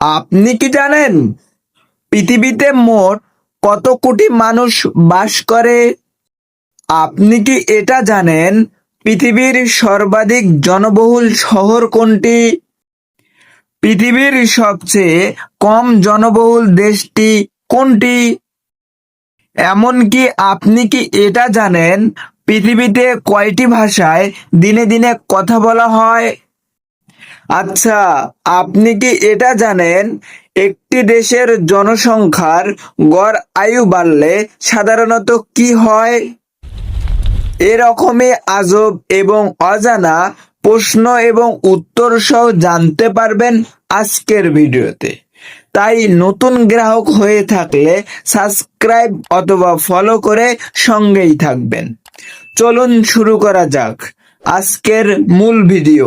আপনি কি জানেন পৃথিবীতে মোট কত কোটি মানুষ বাস করে? আপনি কি এটা জানেন পৃথিবীর সর্বাধিক জনবহুল শহর কোনটি? পৃথিবীর সবচেয়ে কম জনবহুল দেশটি কোনটি? এমনকি আপনি কি এটা জানেন পৃথিবীতে কয়টি ভাষায় দিনে দিনে কথা বলা হয়? আচ্ছা আপনি কি এটা জানেন? একটি দেশের জনসংখ্যার গড় আয়ু বাড়লে সাধারণত কি হয়? এরকমই আজব এবং অজানা প্রশ্ন এবং উত্তর সহ জানতে পারবেন আজকের ভিডিওতে। তাই নতুন গ্রাহক হয়ে থাকলে সাবস্ক্রাইব অথবা ফলো করে সঙ্গেই থাকবেন। চলুন শুরু করা যাক। আজকের মূল ভিডিও।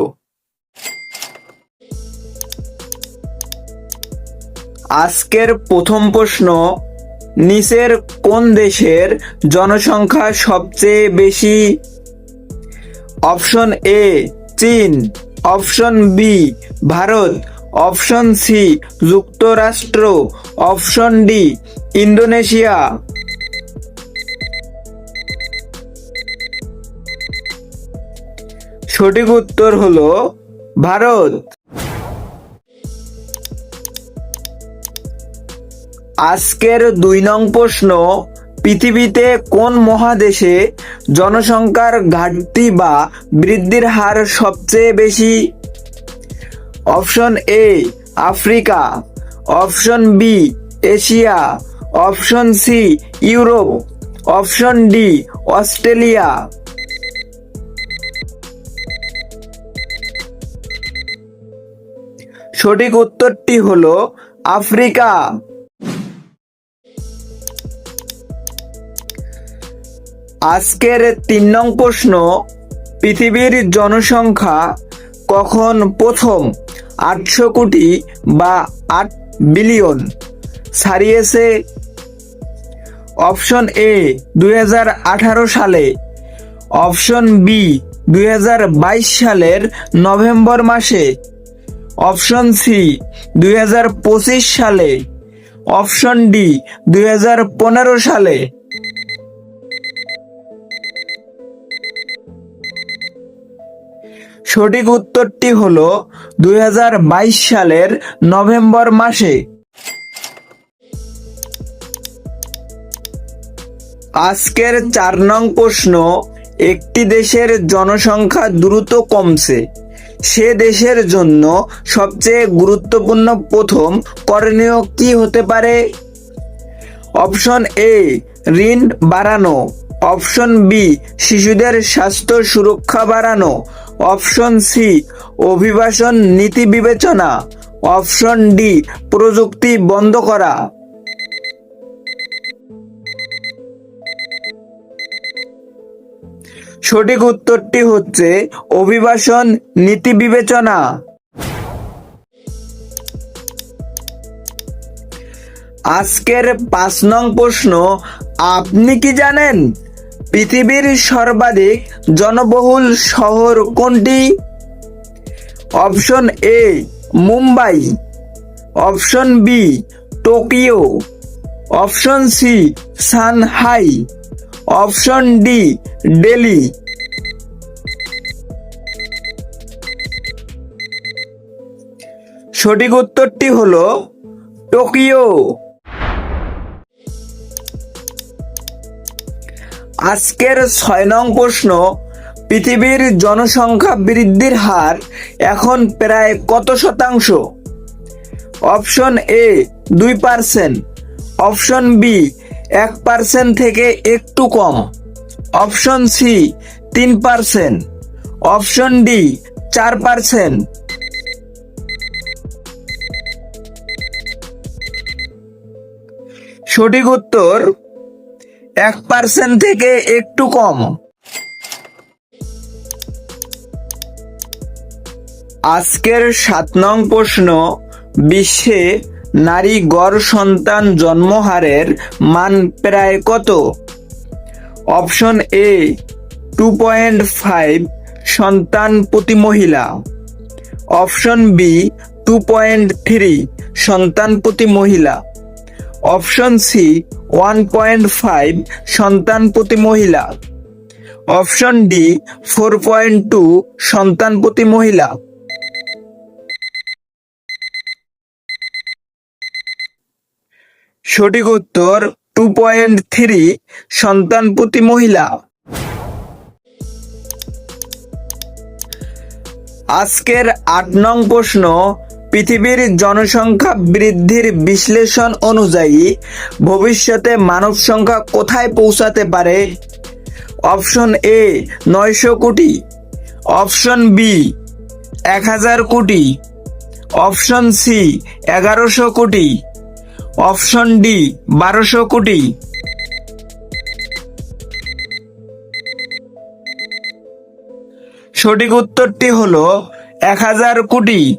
আজকের প্রথম প্রশ্ন, নিচের কোন দেশের জনসংখ্যা সবচেয়ে বেশি? অপশন এ, চীন। Option B, Bharat. Option C, যুক্তরাষ্ট্র। Option D, Indonesia. সঠিক উত্তর হলো ভারত। আজকের দুই নং প্রশ্ন, পৃথিবীতে কোন মহাদেশে জনসংখ্যার ঘাটতি বা বৃদ্ধির হার সবচেয়ে বেশি? Option A, Africa. Option B, Asia. Option C, Europe. Option D, Australia. সঠিক উত্তরটি হলো আফ্রিকা। আজকের তিন নং প্রশ্ন, পৃথিবীর জনসংখ্যা কখন প্রথম আটশো কোটি বা আট বিলিয়ন? ছাড়িয়েছে অপশন এ দুই হাজার আঠারো সালে, অপশন বি দুই হাজার বাইশ সালের নভেম্বর মাসে, অপশন সি দুই হাজার পঁচিশ সালে, অপশন ডি দুই হাজার পনেরো সালে। সঠিক উত্তরটি হলো দুই সালের নভেম্বর মাসে। আজকের চার নং প্রশ্ন, একটি দেশের জনসংখ্যা দ্রুত কমছে। সে দেশের জন্য সবচেয়ে গুরুত্বপূর্ণ প্রথম করণীয় কি হতে পারে? অপশন এ, ঋণ বাড়ানো। অপশন বি, শিশুদের স্বাস্থ্য সুরক্ষা বাড়ানো। অপশন সি, অভিবাসন নীতি বিবেচনা। অপশন ডি, প্রযুক্তি বন্ধ করা। সঠিক উত্তরটি হচ্ছে অভিবাসন নীতি বিবেচনা। আজকের পাঁচ নং প্রশ্ন, আপনি কি জানেন? পৃথিবীর সর্বাধিক জনবহুল শহর কোনটি? Option A, Mumbai. Option B, Tokyo. Option C Shanghai option D Delhi সঠিক উত্তরটি হলো টোকিও। আজকের ছয় নং প্রশ্ন, পৃথিবীর জনসংখ্যা বৃদ্ধির হার এখন প্রায় কত শতাংশ? অপশন এ, দুই পার্সেন্ট। অপশন বি, এক পার্সেন্ট থেকে একটু কম। অপশন সি, তিন পার্সেন্ট। অপশন ডি, চার পার্সেন্ট। সঠিক উত্তর এক পার্সেন্ট থেকে একটু কম। আজকের সাত নং প্রশ্ন, বিশ্বে নারী গড় সন্তান জন্মহারের মান প্রায় কত? Option A two point five সন্তান প্রতি মহিলা। Option B two point three সন্তান প্রতি মহিলা। Option C, one point five সন্তান প্রতি মহিলা। Option D, four point two সন্তান প্রতি মহিলা। সঠিক উত্তর, টু পয়েন্ট থ্রি সন্তান প্রতি মহিলা। আজকের আট নং প্রশ্ন পৃথিবীর জনসংখ্যা বৃদ্ধির বিশ্লেষণ অনুযায়ী ভবিষ্যতে মানব সংখ্যা কোথায় পৌঁছাতে পারে? অপশন এ, নয়শো কোটি। অপশন বি, এক হাজার কোটি। অপশন সি, এগারোশো কোটি। অপশন ডি, বারোশো কোটি। সঠিক উত্তরটি হলো, এক হাজার কোটি।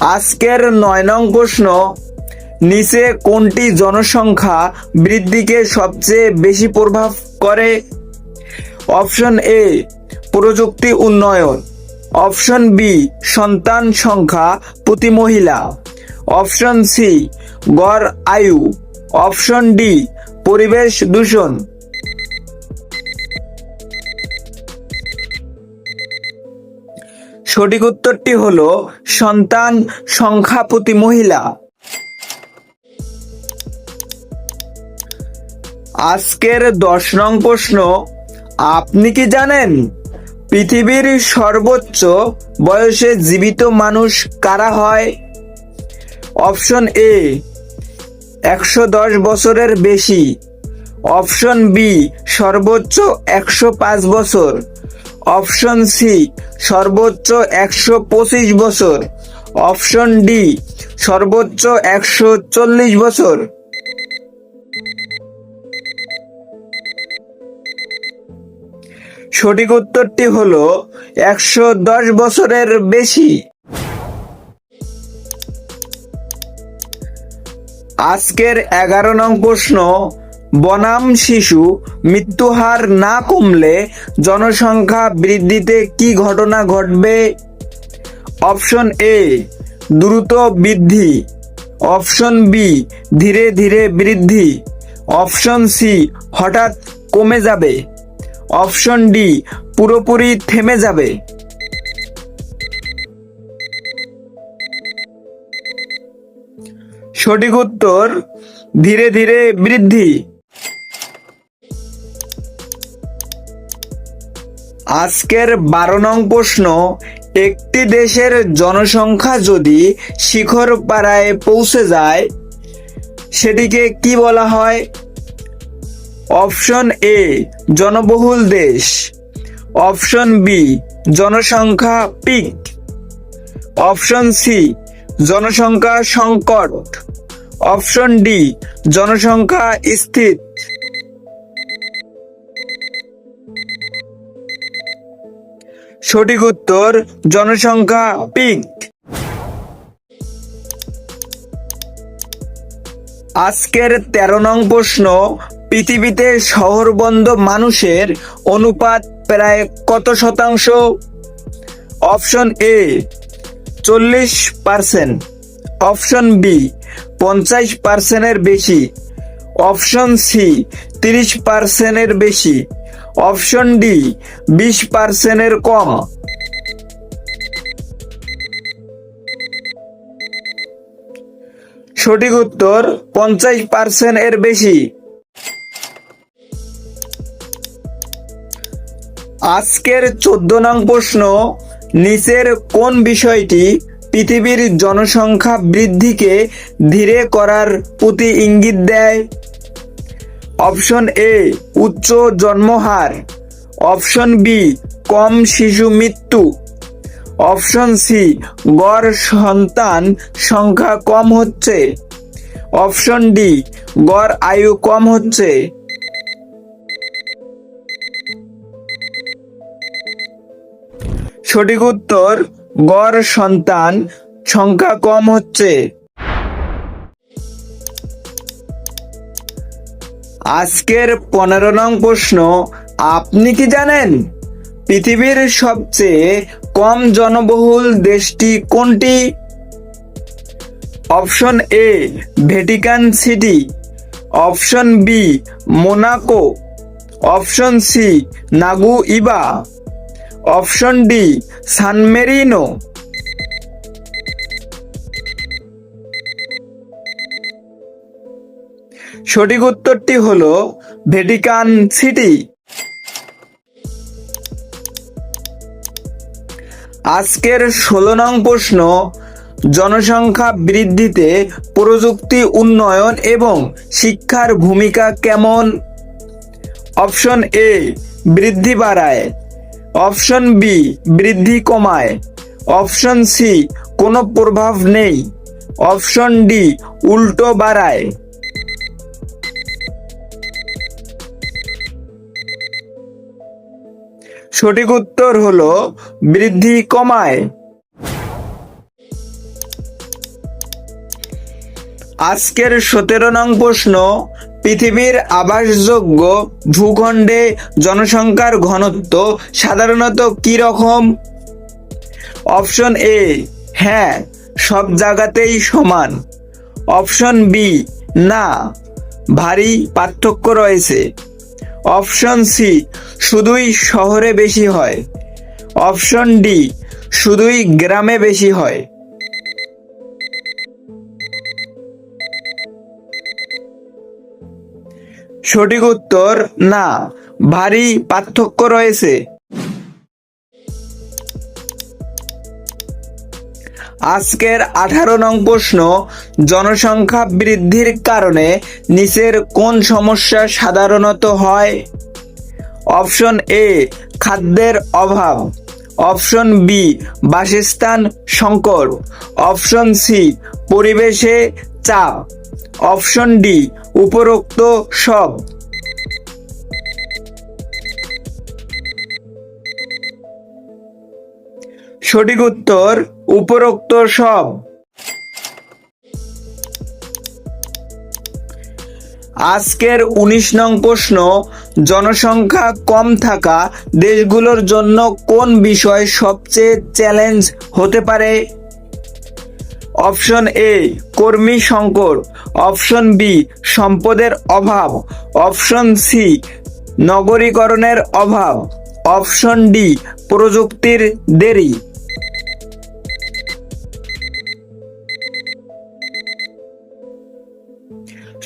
আজকের নয় নং প্রশ্ন, নিচে কোনটি জনসংখ্যা বৃদ্ধিকে সবচেয়ে বেশি প্রভাব করে? অপশন এ, প্রযুক্তি উন্নয়ন। অপশন বি, সন্তান সংখ্যা প্রতি মহিলা। অপশন সি, গড় আয়ু। অপশন ডি, পরিবেশ দূষণ। সঠিক উত্তরটি হলো সন্তান সংখ্যা প্রতি মহিলা। আজকের দশ নং প্রশ্ন, আপনি কি জানেন পৃথিবীর সর্বোচ্চ বয়সে জীবিত মানুষ কারা হয়? অপশন এ, একশো দশ বছরের বেশি। অপশন বি, সর্বোচ্চ একশো পাঁচ বছর। অপশন সি, সর্বোচ্চ একশো পঁচিশ বছর। অপশন ডি, সর্বোচ্চ একশো চল্লিশ বছর। সঠিক উত্তরটি হলো একশো দশ বছরের বেশি। আজকের এগারো নং প্রশ্ন বনাম শিশু, মৃত্যুহার না কমলে জনসংখ্যা বৃদ্ধিতে কি ঘটনা ঘটবে? অপশন এ, দ্রুত বৃদ্ধি। অপশন বি, ধীরে ধীরে বৃদ্ধি। অপশন সি, হঠাৎ কমে যাবে। অপশন ডি, পুরোপুরি থেমে যাবে। সঠিক উত্তর, ধীরে ধীরে বৃদ্ধি। আজকের বারো নং প্রশ্ন, একটি দেশের জনসংখ্যা যদি শিখর পাড়ায় পৌঁছে যায়, সেটিকে কি বলা হয়? অপশন এ, জনবহুল দেশ। অপশন বি, জনসংখ্যা পিক। অপশন সি, জনসংখ্যা সংকট। অপশন ডি, জনসংখ্যা স্থির। সঠিক উত্তর জনসংখ্যা পিক আজকের তেরো নং প্রশ্ন, পৃথিবীতে শহরবন্ধ মানুষের অনুপাত প্রায় কত শতাংশ? অপশন এ, চল্লিশ পার্সেন্ট। অপশন বি, পঞ্চাশ পার্সেন্টের বেশি। অপশন সি, তিরিশ পার্সেন্টের বেশি। অপশন ডি, বিশ পার্সেন্টের কম। সঠিক উত্তর, পঞ্চাশ পার্সেন্ট এর বেশি। আজকের চোদ্দ নং প্রশ্ন, নিচের কোন বিষয়টি পৃথিবীর জনসংখ্যা বৃদ্ধিকে ধীরে করার প্রতি ইঙ্গিত দেয়? অপশন এ, উচ্চ জন্মহার। অপশন বি, কম শিশু মৃত্যু। অপশন সি, গড় সন্তান সংখ্যা কম হচ্ছে। অপশন ডি, গড় আয়ু কম হচ্ছে। সঠিক উত্তর, গড় সন্তান সংখ্যা কম হচ্ছে। আজকের পনেরো নং প্রশ্ন, আপনি কি জানেন? পৃথিবীর সবচেয়ে কম জনবহুল দেশটি কোনটি? Option A, Vatican city. Option B, Monaco. Option C Nagu ইবা অপশন ডি সান সঠিক উত্তরটি হলো ভ্যাটিকান সিটি। আজকের ষোলো নং প্রশ্ন, জনসংখ্যা বৃদ্ধিতে প্রযুক্তি উন্নয়ন এবং শিক্ষার ভূমিকা কেমন? অপশন এ, বৃদ্ধি বাড়ায়। অপশন বি, বৃদ্ধি কমায়। অপশন সি, কোনো প্রভাব নেই। অপশন ডি, উল্টো বাড়ায়। সঠিক উত্তর হলো বৃদ্ধি কমায়। আজকের সতেরো নং প্রশ্ন, পৃথিবীর আবাসযোগ্য ভূখণ্ডে জনসংখ্যার ঘনত্ব সাধারণত কি রকম? অপশন এ হ্যাঁ সব জায়গাতেই সমান। অপশন বি, না, ভারী পার্থক্য রয়েছে। অপশন সি, শুধুই শহরে বেশি হয়। অপশন ডি, শুধুই গ্রামে বেশি হয়। সঠিক উত্তর, না, ভারী পার্থক্য রয়েছে। আজকের আঠারো নং প্রশ্ন, জনসংখ্যা বৃদ্ধির কারণে নিচের কোন সমস্যা সাধারণত হয়? অপশন এ, খাদ্যের অভাব। অপশন বি, বাসস্থান সংকট। অপশন সি, পরিবেশে চাপ। অপশন ডি, উপরোক্ত সব। সঠিক উত্তর, উপরোক্ত সব। আজকের উনিশ নং প্রশ্ন, জনসংখ্যা কম থাকা দেশগুলোর জন্য কোন বিষয় সবচেয়ে চ্যালেঞ্জ হতে পারে? অপশন এ, কর্মী সংকট। অপশন বি, সম্পদের অভাব। অপশন সি, নগরীকরণের অভাব। অপশন ডি, প্রযুক্তির দেরি।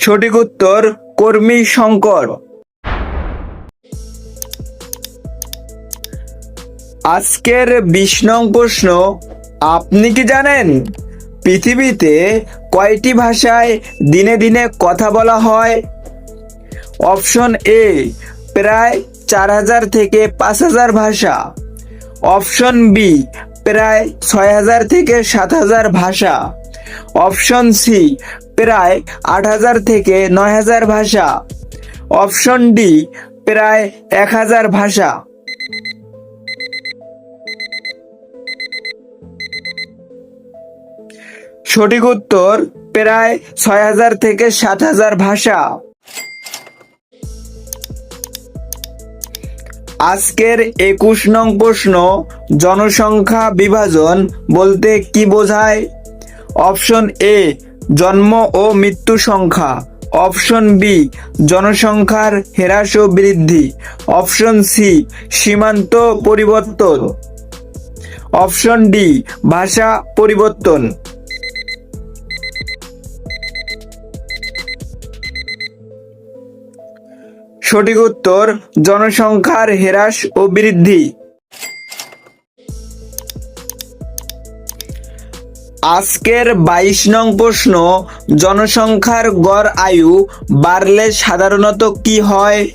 সঠিক উত্তর, কর্মী সংকট আজকের বিশ নং প্রশ্ন, আপনি কি জানেন? পৃথিবীতে কয়টি ভাষায় দিনে দিনে কথা বলা হয়? অপশন এ, প্রায় চার হাজার থেকে পাঁচ হাজার ভাষা। অপশন বি, প্রায় ছয় হাজার থেকে সাত হাজার ভাষা। অপশন সি প্রায় আট হাজার থেকে নয় হাজার ভাষা। অপশন ডি প্রায় এক হাজার ভাষা। সঠিক উত্তর, প্রায় ছয় হাজার থেকে সাত হাজার ভাষা। আজকের একুশ নং প্রশ্ন, জনসংখ্যা বিভাজন বলতে কি বোঝায়? অপশন এ জন্ম ও মৃত্যু সংখ্যা। অপশন বি, জনসংখ্যার হ্রাস ও বৃদ্ধি। অপশন সি, সীমান্ত পরিবর্তন। অপশন ডি, ভাষা পরিবর্তন। সঠিক উত্তর, জনসংখ্যার হ্রাস ও বৃদ্ধি। আজকের বাইশ নং প্রশ্ন, জনসংখ্যার গড় আয়ু বাড়লে সাধারণত কি হয়?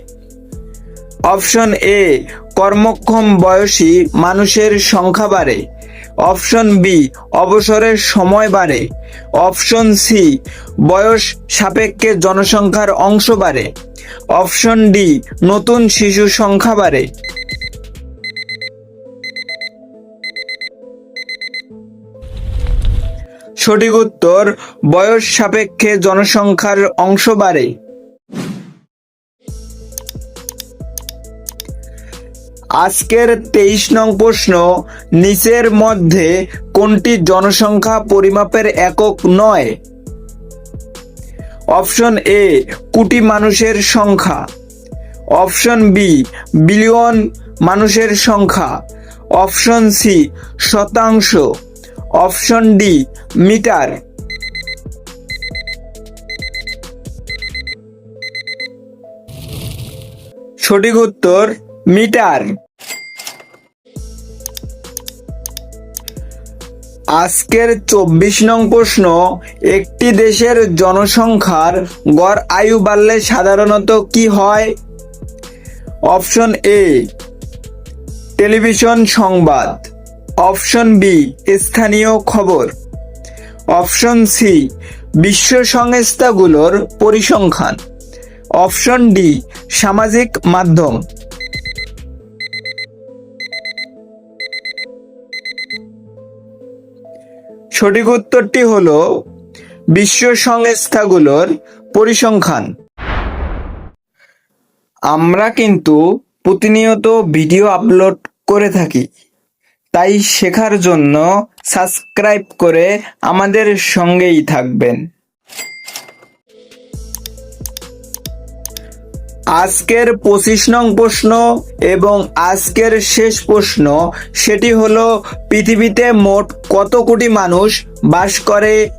অপশন এ, কর্মক্ষম বয়সী মানুষের সংখ্যা বাড়ে। অপশন বি, অবসরের সময় বাড়ে। অপশন সি, বয়স সাপেক্ষে জনসংখ্যার অংশ বাড়ে। অপশন ডি, নতুন শিশু সংখ্যা বাড়ে। সঠিক উত্তর বয়স সাপেক্ষে জনসংখ্যার অংশ বাড়ে। আজকের তেইশ নং প্রশ্ন, নিচের মধ্যে কোনটি জনসংখ্যা পরিমাপের একক নয়? অপশন এ, কোটি মানুষের সংখ্যা। অপশন বি, বিলিয়ন মানুষের সংখ্যা। অপশন সি, শতাংশ। Option D, metre. সঠিক উত্তর, মিটার। আজকের চব্বিশ নং প্রশ্ন, একটি দেশের জনসংখ্যার গড় আয়ু বাড়লে সাধারণত কি হয়? অপশন এ, টেলিভিশন সংবাদ। অপশন বি, স্থানীয় খবর। অপশন সি, বিশ্ব সংস্থাগুলোর পরিসংখ্যান। অপশন ডি, সামাজিক মাধ্যম। সঠিক উত্তরটি হলো, বিশ্ব সংস্থাগুলোর পরিসংখ্যান। আমরা কিন্তু প্রতিনিয়ত ভিডিও আপলোড করে থাকি। তাই শেখার জন্য সাবস্ক্রাইব করে আমাদের সঙ্গেই থাকবেন। আজকের পঁচিশ নং প্রশ্ন এবং আজকের শেষ প্রশ্ন, সেটি হলো, পৃথিবীতে মোট কত কোটি মানুষ বাস করে?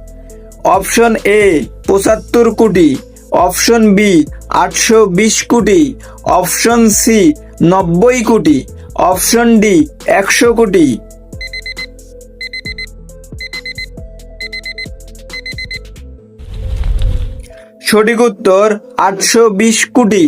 অপশন এ, পঁচাত্তর কোটি। অপশন বি, আটশো বিশ কোটি। অপশন সি, নব্বই কোটি। অপশন ডি একশো কোটি। সঠিক উত্তর আটশো বিশ কোটি।